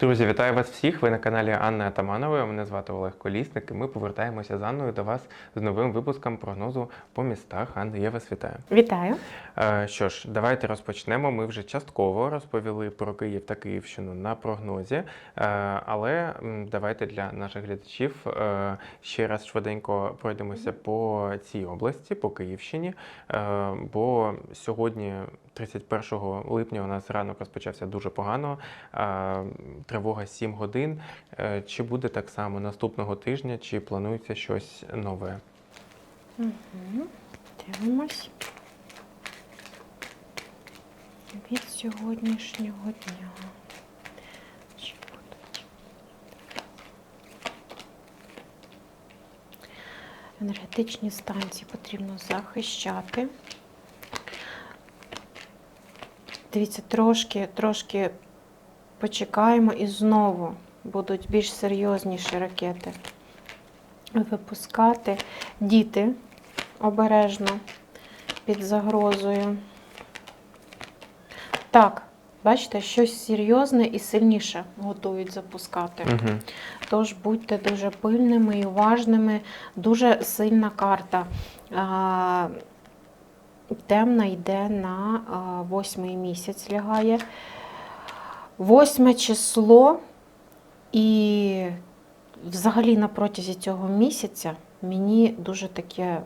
Друзі, вітаю вас всіх. Ви на каналі Анни Атаманової. Мене звати Олег Колісник. І ми повертаємося з Анною до вас з новим випуском прогнозу по містах. Анна, я вас вітаю. Вітаю. Е, Що ж, давайте розпочнемо. Ми вже частково розповіли про Київ та Київщину на прогнозі. Е, Але давайте для наших глядачів е, ще раз швиденько пройдемося по цій області, по Київщині. Бо сьогодні, 31 липня, у нас ранок розпочався дуже погано. Тривога 7 годин. Е, Чи буде так само наступного тижня, чи планується щось нове? Угу. Дивимось. Від сьогоднішнього дня. Енергетичні станції потрібно захищати. Дивіться, трошки, трошки почекаємо і знову будуть більш серйозніші ракети випускати. Діти обережно під загрозою. Так, бачите, щось серйозне і сильніше готують запускати. Угу. Тож будьте дуже пильними і уважними. Дуже сильна карта. Темна йде на восьмий місяць лягає. Восьме число і взагалі на протязі цього місяця мені дуже таке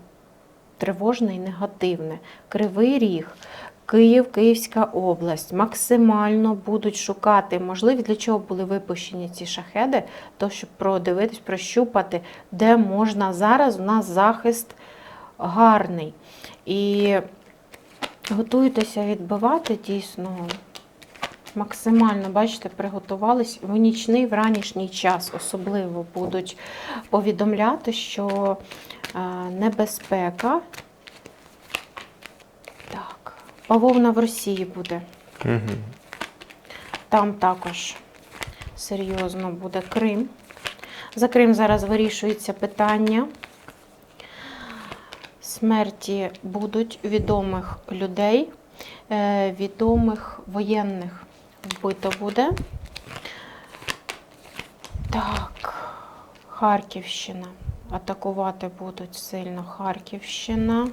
тривожне і негативне. Кривий ріг, Київ, Київська область максимально будуть шукати можливість, для чого були випущені ці шахеди, то щоб продивитись, прощупати, де можна зараз у нас захист гарний. І готуйтеся відбивати дійсно максимально, бачите, приготувались в нічний, в ранішній час особливо будуть повідомляти, що е, небезпека. Так, бавовна в Росії буде. Угу. Там також серйозно буде Крим. За Крим зараз вирішується питання. Смерті будуть відомих людей, е, відомих воєнних вбито буде. Так, Харківщина. Атакувати будуть сильно Харківщина.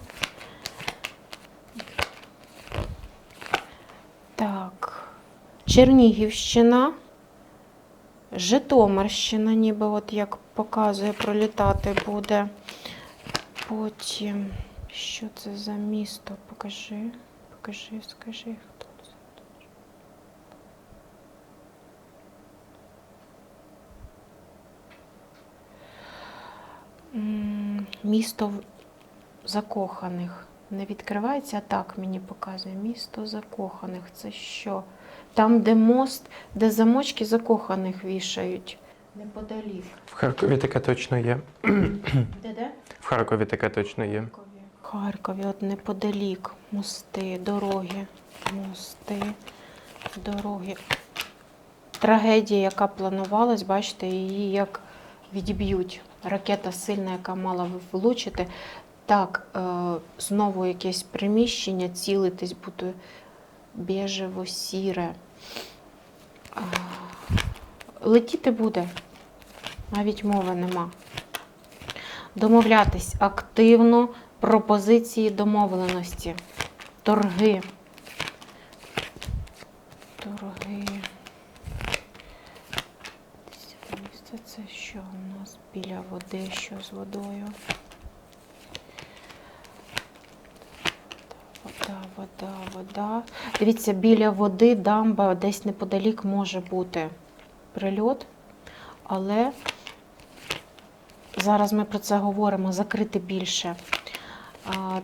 Так, Чернігівщина. Житомирщина, ніби от як показує, пролітати буде. Потім, що це за місто? Покажи, покажи, скажи. Місто закоханих. Не відкривається, а так мені показує. Місто закоханих. Це що? Там, де мост, де замочки закоханих вішають. Неподалік. В Харкові таке точно є. Де-де? В Харкові таке точно є. В Харкові, от неподалік. Мости, дороги, мости, дороги. Трагедія, яка планувалась, бачите, її як відіб'ють. Ракета сильна, яка мала влучити. Так, е, знову якесь приміщення, цілитись буде біжево-сіре. А, Летіти буде, навіть мови нема. Домовлятись активно, пропозиції домовленості, торги. Торги. Це що у нас біля води, що з водою? Вода, вода, вода. Дивіться, біля води дамба десь неподалік може бути прильот, але зараз ми про це говоримо, закрити більше.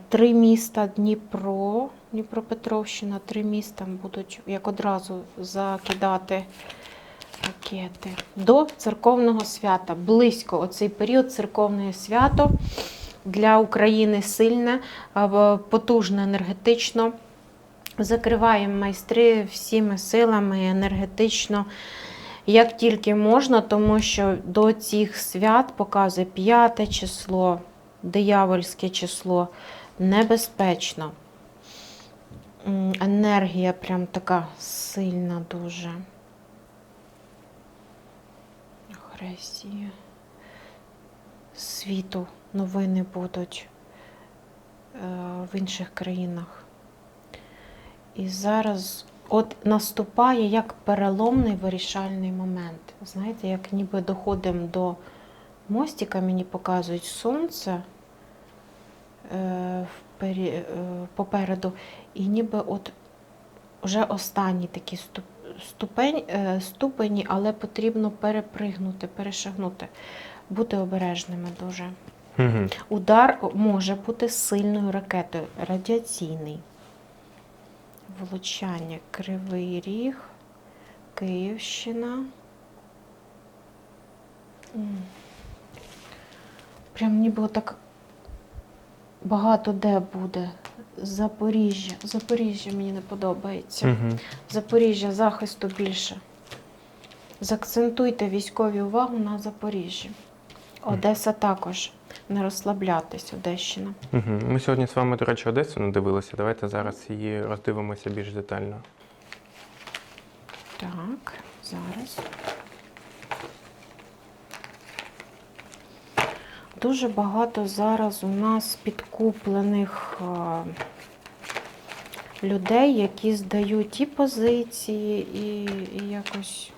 Три міста Дніпро, Дніпропетровщина, три міста будуть як одразу закидати ракети. До церковного свята. Близько оцей період церковне свято для України сильне, потужне енергетично. Закриваємо майстри всіми силами енергетично, як тільки можна, тому що до цих свят показує п'яте число, диявольське число, небезпечно. Енергія прям така сильна дуже. агресії світу новини будуть е, в інших країнах. І зараз от наступає як переломний вирішальний момент. Знаєте, як ніби доходимо до мостика, мені показують сонце е, впері- е, попереду, і ніби от вже останні такі ступ- ступень, е, ступені, але потрібно перепригнути, перешагнути, бути обережними дуже. Угу. Удар може бути сильною ракетою, радіаційний. Влучання Кривий Ріг, Київщина. Прям ніби так багато де буде. Запоріжжя. Запоріжжя мені не подобається. Угу. Запоріжжя захисту більше. Заакцентуйте військові увагу на Запоріжжі. Одеса також. Не розслаблятись, Одещина. Угу. Ми сьогодні з вами, до речі, Одесу не дивилися. Давайте зараз її роздивимося більш детально. Так, зараз. Дуже багато зараз у нас підкуплених людей, які здають і позиції, і, і якось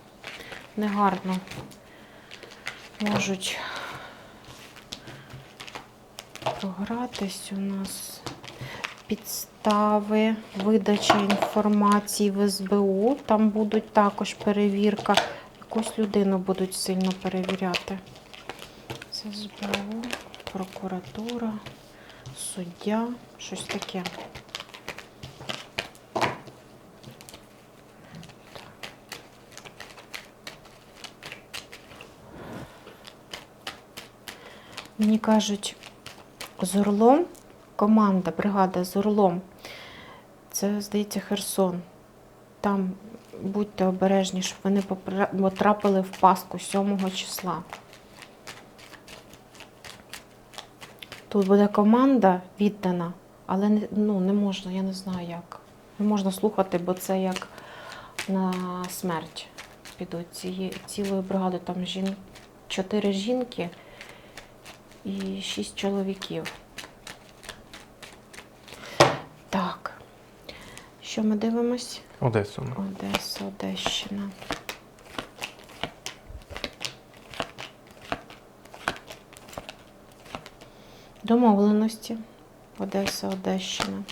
негарно можуть програтись у нас підстави, видача інформації в СБУ. Там будуть також перевірка. Якусь людину будуть сильно перевіряти. Це СБУ, прокуратура, суддя, щось таке. Мені кажуть, з Орлом, команда, бригада з Орлом. Це, здається, Херсон. Там будьте обережні, щоб вони потрапили в пастку 7 числа. Тут буде команда віддана, але не, ну, не можна, я не знаю як. Не можна слухати, бо це як на смерть підуть цієї цілої бригади. Там жін... чотири жінки і шість чоловіків. Так. Що ми дивимось? Одесу. Одеса, Одещина. Домовленості. Одеса, Одещина.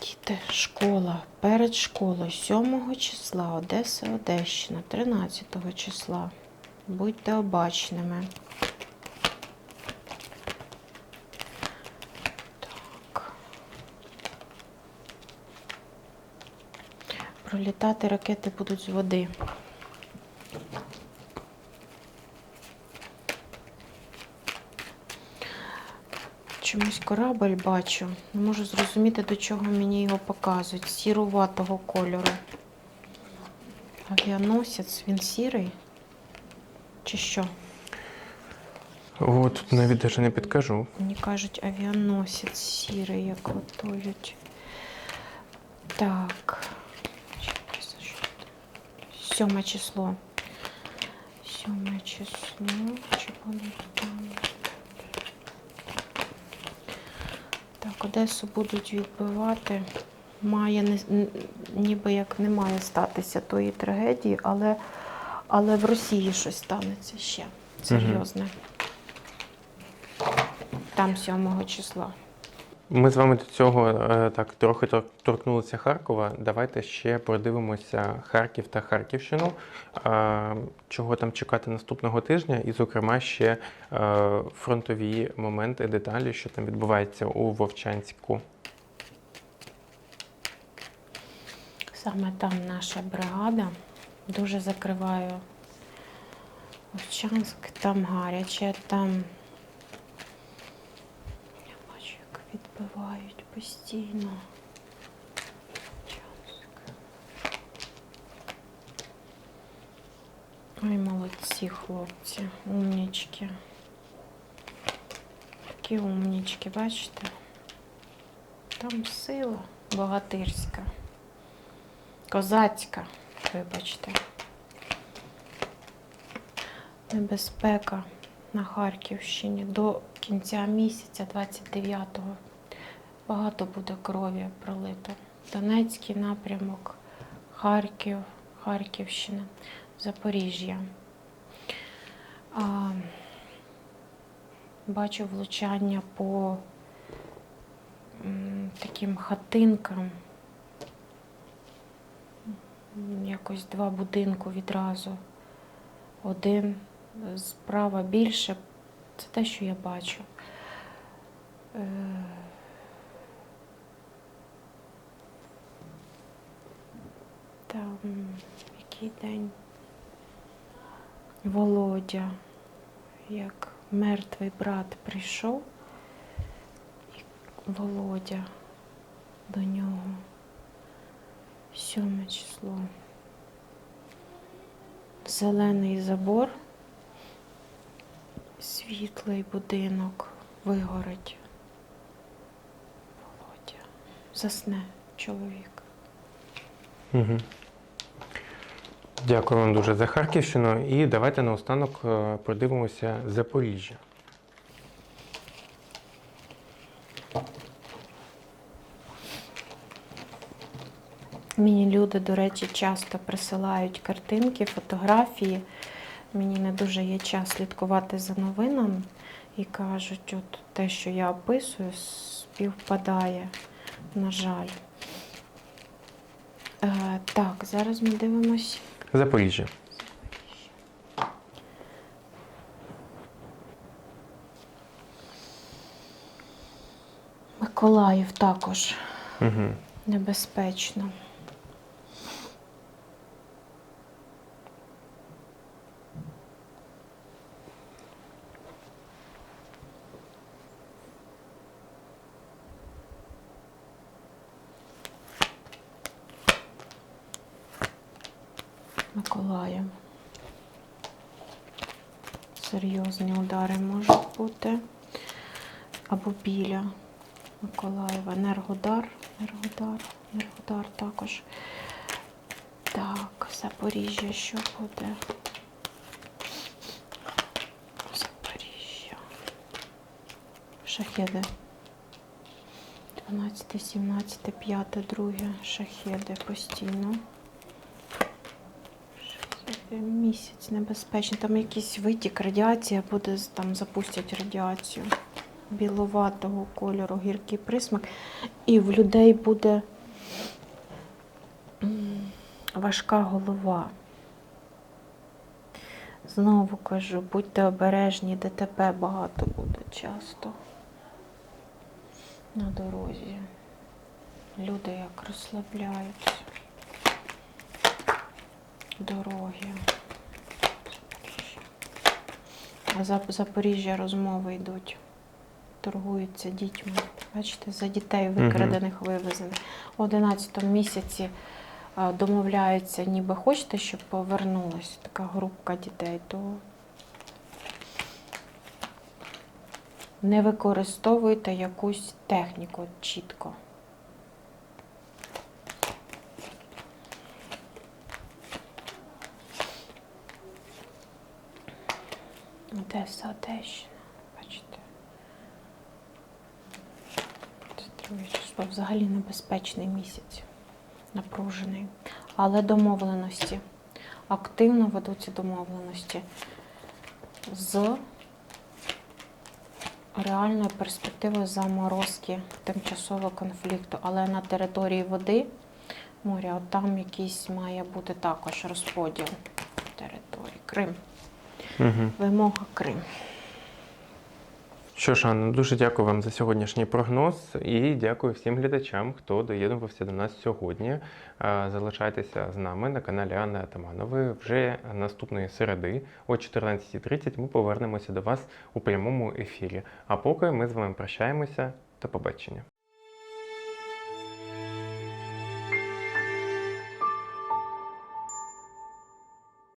Діти, школа. Перед школою 7 числа Одеса, Одещина, 13 числа. Будьте обачними. Так. Пролітати ракети будуть з води. Чомусь корабль бачу. Не можу зрозуміти, до чого мені його показують. Сіруватого кольору. Авіаносець, він сірий? Чи що? О, тут навіть даже не підкажу. Мені кажуть, авіаносець сірий, як готують. Так. Сьоме число. Сьоме число. Чи будуть там? Так, Одесу будуть відбивати. Має ніби як не має статися тої трагедії, але, але в Росії щось станеться ще серйозне. Там 7 числа. Ми з вами до цього е, так трохи торкнулися Харкова. Давайте ще продивимося Харків та Харківщину. Чого там чекати наступного тижня, і, зокрема, ще е, фронтові моменти, деталі, що там відбувається у Вовчанську. Саме там наша бригада. Дуже закриваю Овчанськ, там гаряче, там. Я бачу, як відбивають постійно. Ой, молодці хлопці, умнічки. Такі умнічки, бачите? Там сила богатирська. Козацька, вибачте. Небезпека на Харківщині до кінця місяця, 29-го. Багато буде крові пролито. Донецький напрямок, Харків, Харківщина, Запоріжжя. А, бачу влучання по м, таким хатинкам. Якось два будинку відразу. Один справа більше. Це те, що я бачу. Е, Там який день? Володя, як мертвий брат прийшов, і Володя до нього. Сьоме число. Зелений забор, світлий будинок вигорить. Володя. Засне чоловік. Угу. Дякую вам дуже за Харківщину. І давайте наостанок е, подивимося Запоріжжя. Мені люди, до речі, часто присилають картинки, фотографії. Мені не дуже є час слідкувати за новинами і кажуть, от те, що я описую, співпадає, на жаль. Е, так, зараз ми дивимось. Запоріжжя. Миколаїв також Угу. небезпечно. Миколаїв. Серйозні удари можуть бути. Або біля Миколаєва. Енергодар. Енергодар. Енергодар також. Так, Запоріжжя що буде? Запоріжжя. Шахеди. 12, 17, 5, 2. Шахеди постійно. Місяць небезпечний. Там якийсь витік, радіація буде, там запустять радіацію біловатого кольору, гіркий присмак. І в людей буде важка голова. Знову кажу, будьте обережні, ДТП багато буде часто на дорозі. Люди як розслабляються. Дороги. А за Запоріжжя розмови йдуть. Торгуються дітьми. Бачите, за дітей викрадених вивезених. У 11 місяці домовляються, ніби хочете, щоб повернулась така групка дітей, то не використовуйте якусь техніку чітко. Одеса, Одещина, бачите. Це друге число. Взагалі небезпечний місяць, напружений. Але домовленості. Активно ведуться домовленості з реальною перспективою заморозки тимчасового конфлікту. Але на території води моря, от там якийсь має бути також розподіл території. Крим. Угу. Вимога Крим. Що ж, Анна, дуже дякую вам за сьогоднішній прогноз і дякую всім глядачам, хто доєднувався до нас сьогодні. Залишайтеся з нами на каналі Анни Атаманової. Вже наступної середи о 14.30 ми повернемося до вас у прямому ефірі. А поки ми з вами прощаємося. До побачення.